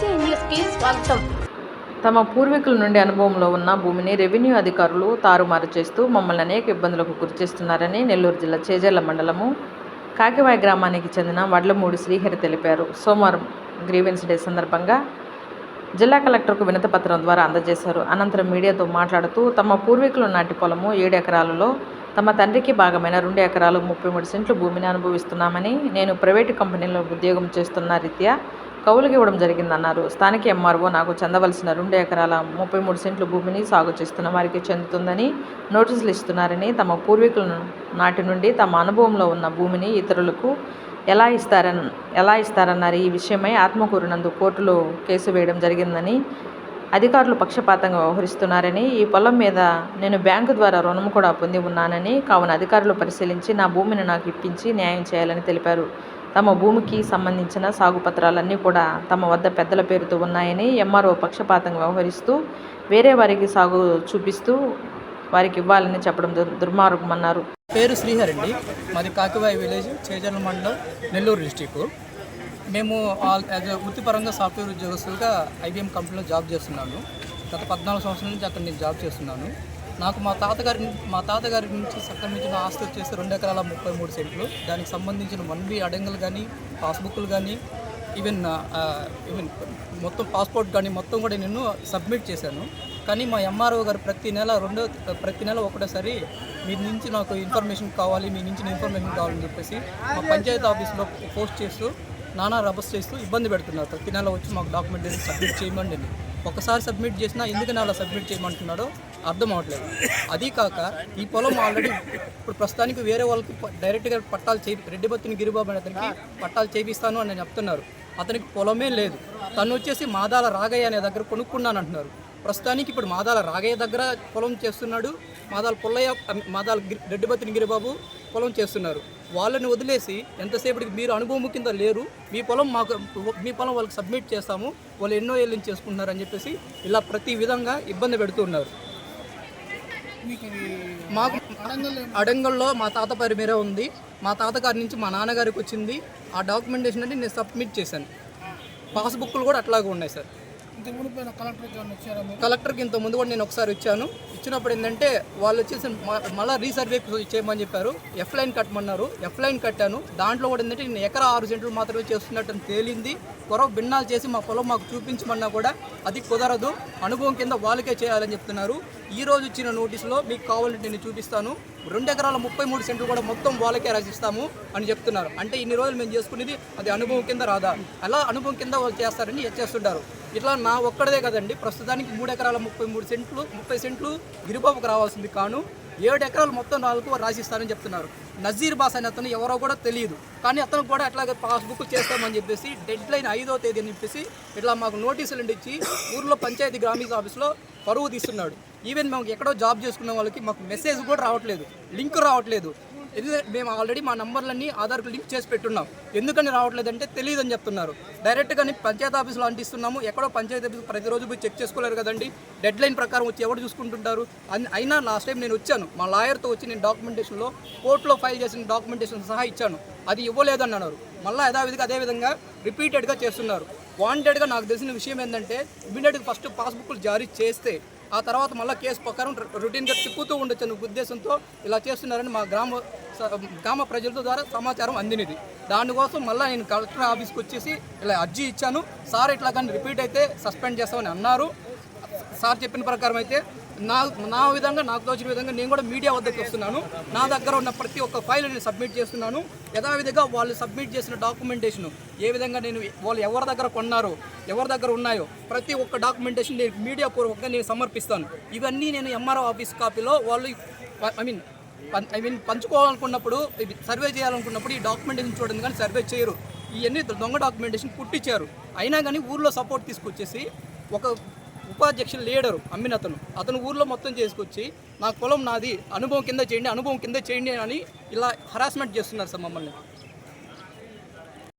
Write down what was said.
BC న్యూస్కి స్వాగతం. తమ పూర్వీకుల నుండి అనుభవంలో ఉన్న భూమిని రెవెన్యూ అధికారులు తారుమారు చేస్తూ మమ్మల్ని అనేక ఇబ్బందులకు గురిచేస్తున్నారని నెల్లూరు జిల్లా చేజర్ల మండలము కాకివాయ గ్రామానికి చెందిన వడ్లమూడి శ్రీహరి తెలిపారు. సోమవారం గ్రీవెన్స్ డే సందర్భంగా జిల్లా కలెక్టర్కు వినతిపత్రం ద్వారా అందజేశారు. అనంతరం మీడియాతో మాట్లాడుతూ తమ పూర్వీకుల నాటి పొలము ఏడు ఎకరాలలో తమ తండ్రికి భాగమైన రెండు ఎకరాలు ముప్పై మూడు సెంట్లు భూమిని అనుభవిస్తున్నామని నేను ప్రైవేటు కంపెనీలో ఉద్యోగం చేస్తున్న రీత్యా కౌలుకి ఇవ్వడం జరిగిందన్నారు. స్థానిక ఎంఆర్ఓ నాకు చెందవలసిన రెండు ఎకరాల ముప్పై మూడు సెంట్లు భూమిని సాగు చేస్తున్న వారికి చెందుతుందని నోటీసులు ఇస్తున్నారని తమ పూర్వీకుల నాటి నుండి తమ అనుభవంలో ఉన్న భూమిని ఇతరులకు ఎలా ఇస్తారన్ ఎలా ఇస్తారన్నారు. ఈ విషయమై ఆత్మకూరునందు కోర్టులో కేసు వేయడం జరిగిందని అధికారులు పక్షపాతంగా వ్యవహరిస్తున్నారని ఈ పొలం మీద నేను బ్యాంకు ద్వారా రుణం కూడా పొంది ఉన్నానని కావున అధికారులు పరిశీలించి నా భూమిని నాకు ఇప్పించి న్యాయం చేయాలని తెలిపారు. తమ భూమికి సంబంధించిన సాగు పత్రాలన్నీ కూడా తమ వద్ద పెద్దల పేరుతో ఉన్నాయని ఎంఆర్ఓ పక్షపాతంగా వ్యవహరిస్తూ వేరే వారికి సాగు చూపిస్తూ వారికి ఇవ్వాలని చెప్పడం దుర్ దుర్మార్గమన్నారు. పేరు శ్రీహర్ అండి మాది కాకివాయి విలేజ్ చేజర్ల మండలం నెల్లూరు డిస్టిక్. మేము ఆల్ వృత్తిపరంగా సాఫ్ట్వేర్ ఉద్యోగస్తులుగా ఐబీఎం కంపెనీలో జాబ్ చేస్తున్నాను. గత పద్నాలుగు సంవత్సరాల నుంచి అక్కడ నేను జాబ్ చేస్తున్నాను. నాకు మా తాతగారి మా తాతగారి నుంచి సంక్రమించిన ఆస్తి వచ్చేసి రెండు ఎకరాల ముప్పై మూడు సెంట్లు. దానికి సంబంధించిన వన్ బి అడంగులు కానీ పాస్బుక్లు కానీ ఈవెన్ ఈవెన్ మొత్తం పాస్పోర్ట్ కానీ మొత్తం కూడా నేను సబ్మిట్ చేశాను. కానీ మా ఎంఆర్ఓ గారు ప్రతి నెల రెండో ప్రతి నెల ఒకటేసారి మీ నుంచి నాకు ఇన్ఫర్మేషన్ కావాలి మీ నుంచి ఇన్ఫర్మేషన్ కావాలని చెప్పేసి మా పంచాయతీ ఆఫీస్లో పోస్ట్ చేస్తూ నానా రబస్ చేస్తూ ఇబ్బంది పెడుతున్నారు. ప్రతి నెల వచ్చి మాకు డాక్యుమెంటేషన్ సబ్మిట్ చేయమండి ఒకసారి సబ్మిట్ చేసినా ఎందుకని అలా సబ్మిట్ చేయమంటున్నాడో అర్థం అవట్లేదు. అది కాక ఈ పొలం ఆల్రెడీ ఇప్పుడు ప్రస్తుతానికి వేరే వాళ్ళకి డైరెక్ట్గా పట్టాలు చేయి రెడ్డిబత్తిని గిరిబాబు అనే అతనికి పట్టాలు చేపిస్తాను అని చెప్తున్నారు. అతనికి పొలమే లేదు. తను వచ్చేసి మాదాల రాగయ్య అనే దగ్గర కొనుక్కున్నాను అంటున్నారు. ప్రస్తుతానికి ఇప్పుడు మాదాల రాగయ్య దగ్గర పొలం చేస్తున్నాడు. మాదాల పుల్లయ్య మాదాల గిరి- రెడ్డిబత్తిని గిరిబాబు పొలం చేస్తున్నారు. వాళ్ళని వదిలేసి ఎంతసేపటికి మీరు అనుభవం కింద లేరు. మీ పొలం మాకు మీ పొలం వాళ్ళకి సబ్మిట్ చేస్తాము. వాళ్ళు ఎన్నో ఏళ్ళ చేసుకుంటున్నారు అని చెప్పేసి ఇలా ప్రతి విధంగా ఇబ్బంది పెడుతున్నారు మాకు అడంగల్లో మా తాత పేరు మీరే ఉంది. మా తాతగారి నుంచి మా నాన్నగారికి వచ్చింది. ఆ డాక్యుమెంటేషన్ అంటే నేను సబ్మిట్ చేశాను. పాస్బుక్లు కూడా అట్లాగే ఉన్నాయి సార్. కలెక్టర్కి ఇంత ముందు కూడా నేను ఒకసారి ఇచ్చాను. ఇచ్చినప్పుడు ఏంటంటే వాళ్ళు వచ్చేసి మ- రీసర్వే చేయమని చెప్పారు. ఎఫ్ లైన్ కట్టమన్నారు. ఎఫ్ లైన్ కట్టాను. దాంట్లో కూడా ఏంటంటే నేను ఎకరా ఆరు సెంట్లు మాత్రమే చేస్తున్నట్టు అని తేలింది. కొరవ భిన్నాలు చేసి మా పొలం మాకు చూపించమన్నా కూడా అది కుదరదు. అనుభవం కింద వాళ్ళకే చేయాలని చెప్తున్నారు. ఈ రోజు ఇచ్చిన నోటీసులో మీకు కావాలంటే నేను చూపిస్తాను. రెండు ఎకరాల ముప్పై మూడు సెంట్లు కూడా మొత్తం వాళ్ళకే రాసిస్తాము అని చెప్తున్నారు. అంటే ఇన్ని రోజులు మేము చేసుకునేది అది అనుభవం కింద రాదా? అలా అనుభవం కింద వాళ్ళు చేస్తారని చేస్తుంటారు ఇట్లా నా ఒక్కడదే కదండి. ప్రస్తుతానికి మూడు ఎకరాల ముప్పై మూడు సెంట్లు ముప్పై సెంట్లు గిరిబాబుకు రావాల్సింది కాను ఏడు ఎకరాలు మొత్తం నాలుగు రాసిస్తారని చెప్తున్నారు. నజీర్ బాస్ అనే అతను ఎవరో కూడా తెలియదు. కానీ అతను కూడా అట్లాగే పాస్బుక్ చేస్తామని చెప్పేసి డెడ్ లైన్ ఐదో తేదీ అని చెప్పేసి ఇట్లా మాకు నోటీసులు ఇచ్చి ఊర్లో పంచాయతీ గ్రామీణ ఆఫీస్లో పరువు తీస్తున్నాడు. ఈవెన్ మేము ఎక్కడో జాబ్ చేసుకున్న వాళ్ళకి మాకు మెసేజ్ కూడా రావట్లేదు. లింక్ రావట్లేదు. ఎందుకంటే మేము ఆల్రెడీ మా నంబర్లన్నీ ఆధార్కు లింక్ చేసి పెట్టున్నాం. ఎందుకని రావట్లేదంటే తెలియదు అని చెప్తున్నారు డైరెక్ట్గాని పంచాయతీ ఆఫీస్లో అంటిస్తున్నాము. ఎక్కడో పంచాయతీ ఆఫీస్ ప్రతిరోజు పోయి చెక్ చేసుకోలేరు కదండి. డెడ్ లైన్ ప్రకారం వచ్చి ఎవరు చూసుకుంటుంటారు? అని అయినా లాస్ట్ టైం నేను వచ్చాను. మా లాయర్తో వచ్చి నేను డాక్యుమెంటేషన్లో కోర్టులో ఫైల్ చేసిన డాక్యుమెంటేషన్ సహా ఇచ్చాను. అది ఇవ్వలేదని అన్నారు మళ్ళీ యథావిధిగా అదే విధంగా రిపీటెడ్గా చేస్తున్నారు. వాంటెడ్గా నాకు తెలిసిన విషయం ఏంటంటే ఇమీడియట్గా ఫస్ట్ పాస్బుక్లు జారీ చేస్తే ఆ తర్వాత మళ్ళీ కేసు ప్రకారం రొటీన్గా తిప్పుతూ ఉండొచ్చు అనే ఉద్దేశంతో ఇలా చేస్తున్నారని మా గ్రామ గ్రామ ప్రజల ద్వారా సమాచారం అందినది. దానికోసం మళ్ళీ నేను కలెక్టర్ ఆఫీస్కి వచ్చేసి ఇలా అర్జీ ఇచ్చాను. సార్ ఇట్లా కానీ రిపీట్ అయితే సస్పెండ్ చేస్తామని అన్నారు. సార్ చెప్పిన ప్రకారం అయితే నా నా విధంగా నాకు తోచిన విధంగా నేను కూడా మీడియా వద్దకు వస్తున్నాను. నా దగ్గర ఉన్న ప్రతి ఒక్క ఫైల్ నేను సబ్మిట్ చేస్తున్నాను. యథావిధిగా వాళ్ళు సబ్మిట్ చేసిన డాక్యుమెంటేషన్ ఏ విధంగా నేను వాళ్ళు ఎవరి దగ్గర కొన్నారో ఎవరి దగ్గర ఉన్నాయో ప్రతి ఒక్క డాక్యుమెంటేషన్ నేను మీడియా పూర్వకంగా నేను సమర్పిస్తాను. ఇవన్నీ నేను ఎంఆర్ఓ ఆఫీస్ కాపీలో వాళ్ళు ఐ మీన్ ఐ మీన్ పంచుకోవాలనుకున్నప్పుడు సర్వే చేయాలనుకున్నప్పుడు ఈ డాక్యుమెంటేషన్ చూడండి కానీ సర్వే చేయరు. ఇవన్నీ దొంగ డాక్యుమెంటేషన్ పుట్టించారు అయినా కానీ ఊర్లో సపోర్ట్ తీసుకొచ్చేసి ఒక ఉపాధ్యక్షులు లీడరు అమ్మిన అతను. అతను ఊర్లో మొత్తం చేసుకొచ్చి నా పొలం నాది అనుభవం కింద చేయండి అనుభవం కింద చేయండి అని ఇలా హరాస్మెంట్ చేస్తున్నారు సార్ మమ్మల్ని.